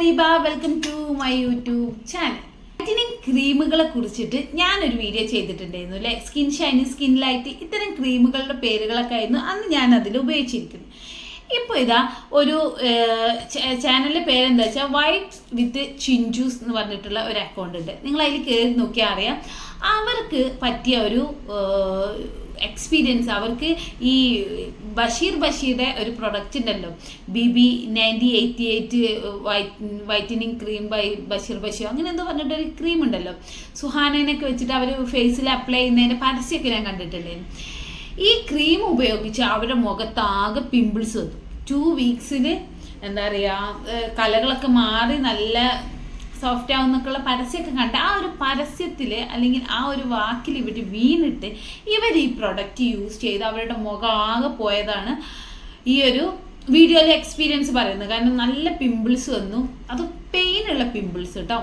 ഞാൻ welcome to my YouTube channel brightening ക്രീമുകളെ കുറിച്ചിട്ട് ഞാനൊരു വീഡിയോ ചെയ്തിട്ടുണ്ടായിരുന്നു അല്ലേ? സ്കിൻ ഷൈനി സ്കിൻ ലൈറ്റ് ഇത്തരം ക്രീമുകളുടെ പേരുകളൊക്കെ ആയിരുന്നു അന്ന് ഞാൻ അതിൽ ഉപയോഗിച്ചിരിക്കുന്നു ഇപ്പോൾ ഇതാ ഒരു ചാനലിന്റെ പേരെന്താ വെച്ചാൽ വൈറ്റ് വിത്ത് ചിഞ്ചൂസ് എന്ന് പറഞ്ഞിട്ടുള്ള ഒരു അക്കൗണ്ട് ഉണ്ട്. നിങ്ങൾ അതിൽ കയറി നോക്കിയാൽ അറിയാം. അവർക്ക് പറ്റിയ ഒരു എക്സ്പീരിയൻസ് അവർക്ക് ഈ ബഷീർ ബഷീറുടെ ഒരു പ്രൊഡക്റ്റ് ഉണ്ടല്ലോ B B ninety eighty eight whitening cream by Basheer Basheer. അങ്ങനെ എന്തോ പറഞ്ഞിട്ടൊരു ക്രീം ഉണ്ടല്ലോ. സുഹാനേനൊക്കെ വെച്ചിട്ട് അവർ ഫേസിൽ അപ്ലൈ ചെയ്യുന്നതിന്റെ പരസ്യമൊക്കെ ഞാൻ കണ്ടിട്ടുണ്ടായിരുന്നു ഈ ക്രീം ഉപയോഗിച്ച് അവരുടെ മുഖത്താകെ പിമ്പിൾസ് വന്നു. ടു വീക്സിൽ എന്താ പറയുക കലകളൊക്കെ മാറി നല്ല സോഫ്റ്റ് ആവും എന്നൊക്കെയുള്ള പരസ്യമൊക്കെ കണ്ട് ആ ഒരു പരസ്യത്തിൽ അല്ലെങ്കിൽ ആ ഒരു വാക്കിൽ ഇവർ വീണിട്ട് ഇവർ ഈ പ്രൊഡക്റ്റ് യൂസ് ചെയ്ത് അവരുടെ മുഖം ആകെ പോയതാണ് ഈ ഒരു വീഡിയോയിലെ എക്സ്പീരിയൻസ് പറയുന്നത്. കാരണം നല്ല പിമ്പിൾസ് വന്നു. അത് പെയിനുള്ള പിമ്പിൾസ് കേട്ടോ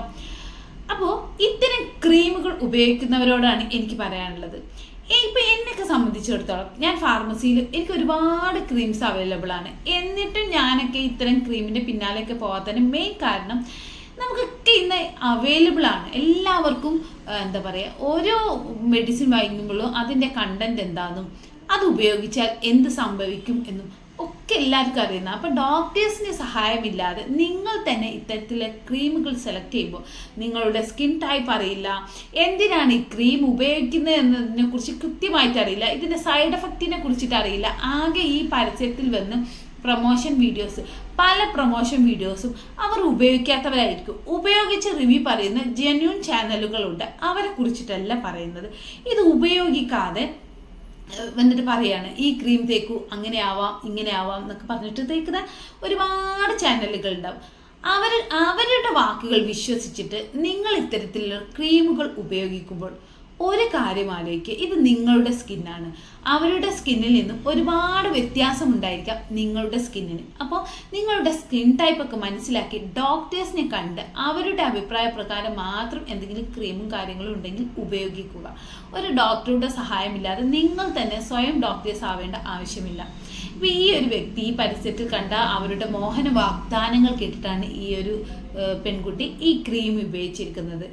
അപ്പോൾ ഇത്തരം ക്രീമുകൾ ഉപയോഗിക്കുന്നവരോടാണ് എനിക്ക് പറയാനുള്ളത്. ഇപ്പം എന്നെയൊക്കെ സംബന്ധിച്ചിടത്തോളം ഞാൻ ഫാർമസിയിൽ എനിക്ക് ഒരുപാട് ക്രീംസ് അവൈലബിൾ ആണ്. എന്നിട്ടും ഞാനൊക്കെ ഇത്തരം ക്രീമിന്റെ പിന്നാലെയൊക്കെ പോകാത്തതിന് മെയിൻ കാരണം നമുക്കൊക്കെ ഇന്ന് അവൈലബിൾ ആണ്. എല്ലാവർക്കും എന്താ പറയുക ഓരോ മെഡിസിൻ വാങ്ങിക്കുമ്പോഴും അതിന്റെ കണ്ടന്റ് എന്താണെന്നും അത് ഉപയോഗിച്ചാൽ എന്ത് സംഭവിക്കും എന്നും ഒക്കെ എല്ലാവർക്കും അറിയുന്ന. അപ്പോൾ ഡോക്ടേഴ്സിന്റെ സഹായമില്ലാതെ നിങ്ങൾ തന്നെ ഇത്തരത്തിലെ ക്രീമുകൾ സെലക്ട് ചെയ്യുമ്പോൾ നിങ്ങളുടെ സ്കിൻ ടൈപ്പ് അറിയില്ല. എന്തിനാണ് ഈ ക്രീം ഉപയോഗിക്കുന്നത് എന്നതിനെ കുറിച്ച് കൃത്യമായിട്ട് അറിയില്ല. ഇതിന്റെ സൈഡ് എഫക്റ്റിനെ കുറിച്ചിട്ട് അറിയില്ല. ആകെ ഈ പരസ്യത്തിൽ വന്ന് പ്രൊമോഷൻ വീഡിയോസ് പല പ്രൊമോഷൻ വീഡിയോസും അവർ ഉപയോഗിക്കാത്തവരായിരിക്കും. ഉപയോഗിച്ച് റിവ്യൂ പറയുന്ന ജെന്യൂൻ ചാനലുകളുണ്ട് അവരെ കുറിച്ചിട്ടല്ല പറയുന്നത്. ഇത് ഉപയോഗിക്കാതെ വന്നിട്ട് പറയാണ് ഈ ക്രീം തേക്കൂ അങ്ങനെ ആവാം ഇങ്ങനെ ആവാം എന്നൊക്കെ പറഞ്ഞിട്ട് തേക്കുന്ന ഒരുപാട് ചാനലുകൾ ഉണ്ടാവും. അവർ അവരുടെ വാക്കുകൾ വിശ്വസിച്ചിട്ട് നിങ്ങൾ ഇത്തരത്തിലുള്ള ക്രീമുകൾ ഉപയോഗിക്കുമ്പോൾ ഒരു കാര്യം ആലോചിക്കുക ഇത് നിങ്ങളുടെ സ്കിന്നാണ് അവരുടെ സ്കിന്നിൽ നിന്നും ഒരുപാട് വ്യത്യാസം ഉണ്ടായിരിക്കാം നിങ്ങളുടെ സ്കിന്നിന് അപ്പോൾ നിങ്ങളുടെ സ്കിൻ ടൈപ്പ് ഒക്കെ മനസ്സിലാക്കി ഡോക്ടേഴ്സിനെ കണ്ട് അവരുടെ അഭിപ്രായ പ്രകാരം മാത്രം എന്തെങ്കിലും ക്രീമും കാര്യങ്ങളും ഉണ്ടെങ്കിൽ ഉപയോഗിക്കുക. ഒരു ഡോക്ടറുടെ സഹായമില്ലാതെ നിങ്ങൾ തന്നെ സ്വയം ഡോക്ടേഴ്സ് ആവേണ്ട ആവശ്യമില്ല. ഇപ്പോൾ ഈ ഒരു വ്യക്തി ഈ പരസ്യത്തിൽ കണ്ട അവരുടെ മോഹന വാഗ്ദാനങ്ങൾ കേട്ടിട്ടാണ് ഈ ഒരു പെൺകുട്ടി ഈ ക്രീം ഉപയോഗിച്ചിരിക്കുന്നത്.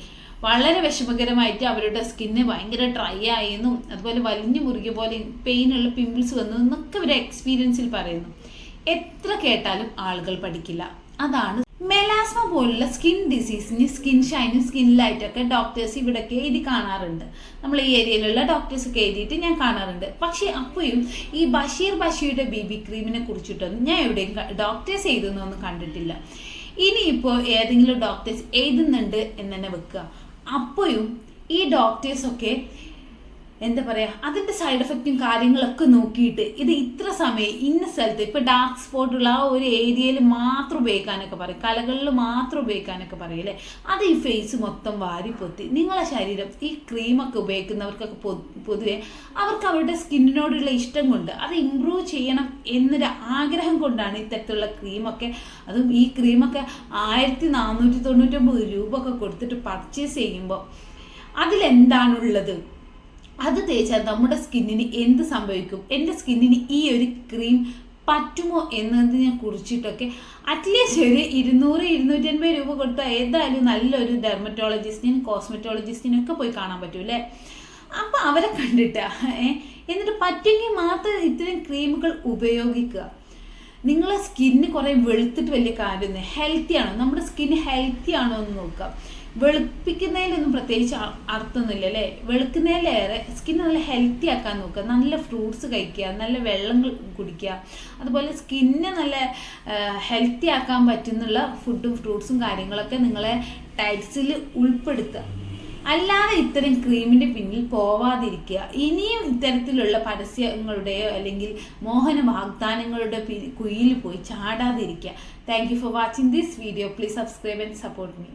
വളരെ വിഷമകരമായിട്ട് അവരുടെ സ്കിന്ന് ഭയങ്കര ഡ്രൈ ആയെന്നും അതുപോലെ വലിഞ്ഞു മുറുകിയ പോലെ പെയിനുള്ള പിമ്പിൾസ് വന്നു എന്നൊക്കെ ഒരു എക്സ്പീരിയൻസിൽ പറയുന്നു. എത്ര കേട്ടാലും ആളുകൾ പഠിക്കില്ല. അതാണ് മെലാസ്മ പോലുള്ള സ്കിൻ ഡിസീസിന് സ്കിൻ ഷൈനും സ്കിൻ ലൈറ്റൊക്കെ ഡോക്ടേഴ്സ് ഇവിടെയൊക്കെ എഴുതി കാണാറുണ്ട്. നമ്മൾ ഈ ഏരിയയിലുള്ള ഡോക്ടേഴ്സ് ഒക്കെ എഴുതിയിട്ട് ഞാൻ കാണാറുണ്ട്. പക്ഷേ അപ്പോഴും ഈ ബഷീർ ബഷീറുടെ ബി ബി ക്രീമിനെ കുറിച്ചിട്ടൊന്നും ഞാൻ എവിടെയും ഡോക്ടേഴ്സ് എഴുതുന്നൊന്നും കണ്ടിട്ടില്ല. ഇനിയിപ്പോൾ ഏതെങ്കിലും ഡോക്ടേഴ്സ് എഴുതുന്നുണ്ട് എന്ന് തന്നെ വെക്കുക. അപ്പോഴും ഈ ഡോക്ടേഴ്സൊക്കെ എന്താ പറയുക അതിന്റെ സൈഡ് എഫക്റ്റും കാര്യങ്ങളൊക്കെ നോക്കിയിട്ട് ഇത് ഇത്ര സമയം ഇന്ന സ്ഥലത്ത് ഇപ്പോൾ ഡാർക്ക് സ്പോട്ടുള്ള ആ ഒരു ഏരിയയിൽ മാത്രം ഉപയോഗിക്കാനൊക്കെ പറയും. കലകളിൽ മാത്രം ഉപയോഗിക്കാനൊക്കെ പറയില്ലേ അത് ഈ ഫേസ് മൊത്തം വാരിപ്പൊത്തി നിങ്ങളെ ശരീരം ഈ ക്രീമൊക്കെ ഉപയോഗിക്കുന്നവർക്കൊക്കെ പൊതുവെ അവർക്ക് അവരുടെ സ്കിന്നിനോടുള്ള ഇഷ്ടം കൊണ്ട് അത് ഇമ്പ്രൂവ് ചെയ്യണം എന്നൊരു ആഗ്രഹം കൊണ്ടാണ് ഇത്തരത്തിലുള്ള ക്രീമൊക്കെ അതും ഈ ക്രീമൊക്കെ ആയിരത്തി നാനൂറ്റി തൊണ്ണൂറ്റൊമ്പത് രൂപ ഒക്കെ കൊടുത്തിട്ട് പർച്ചേസ് ചെയ്യുമ്പോൾ അതിലെന്താണുള്ളത്? അത് തേച്ചാൽ നമ്മുടെ സ്കിന്നിന് എന്ത് സംഭവിക്കും? എന്റെ സ്കിന്നിന് ഈ ഒരു ക്രീം പറ്റുമോ എന്നതിനെ കുറിച്ചിട്ടൊക്കെ അറ്റ്ലീസ്റ്റ് ഒരു ഇരുന്നൂറ് ഇരുന്നൂറ്റി അൻപത് രൂപ കൊടുത്താൽ ഏതായാലും നല്ലൊരു ഡെർമറ്റോളജിസ്റ്റിനും കോസ്മെറ്റോളജിസ്റ്റിനും ഒക്കെ പോയി കാണാൻ പറ്റൂലേ അപ്പം അവരെ കണ്ടിട്ട് എന്നിട്ട് പറ്റുമെങ്കിൽ മാത്രം ഇത്തരം ക്രീമുകൾ ഉപയോഗിക്കുക. നിങ്ങളെ സ്കിന്ന് കുറേ വെളുത്തിട്ട് വലിയ കാര്യമൊന്നും ഹെൽത്തി ആണോ? നമ്മുടെ സ്കിന്ന് ഹെൽത്തി ആണോ എന്ന് നോക്കുക. വെളുപ്പിക്കുന്നതിലൊന്നും പ്രത്യേകിച്ച് അർത്ഥമൊന്നുമില്ല അല്ലേ? വെളുക്കുന്നതിലേറെ സ്കിൻ നല്ല ഹെൽത്തി ആക്കാൻ നോക്കുക നല്ല ഫ്രൂട്ട്സ് കഴിക്കുക നല്ല വെള്ളം കുടിക്കുക. അതുപോലെ സ്കിന്നെ നല്ല ഹെൽത്തി ആക്കാൻ പറ്റുന്നുള്ള ഫുഡും ഫ്രൂട്ട്സും കാര്യങ്ങളൊക്കെ നിങ്ങളെ ടൈറ്റ്സിൽ ഉൾപ്പെടുത്തുക. അല്ലാതെ ഇത്തരം ക്രീമിന്റെ പിന്നിൽ പോവാതിരിക്കുക. ഇനിയും ഇത്തരത്തിലുള്ള പരസ്യങ്ങളുടെയോ അല്ലെങ്കിൽ മോഹന വാഗ്ദാനങ്ങളുടെ കുയിൽ പോയി ചാടാതിരിക്കുക. Thank you for watching this video please subscribe and support me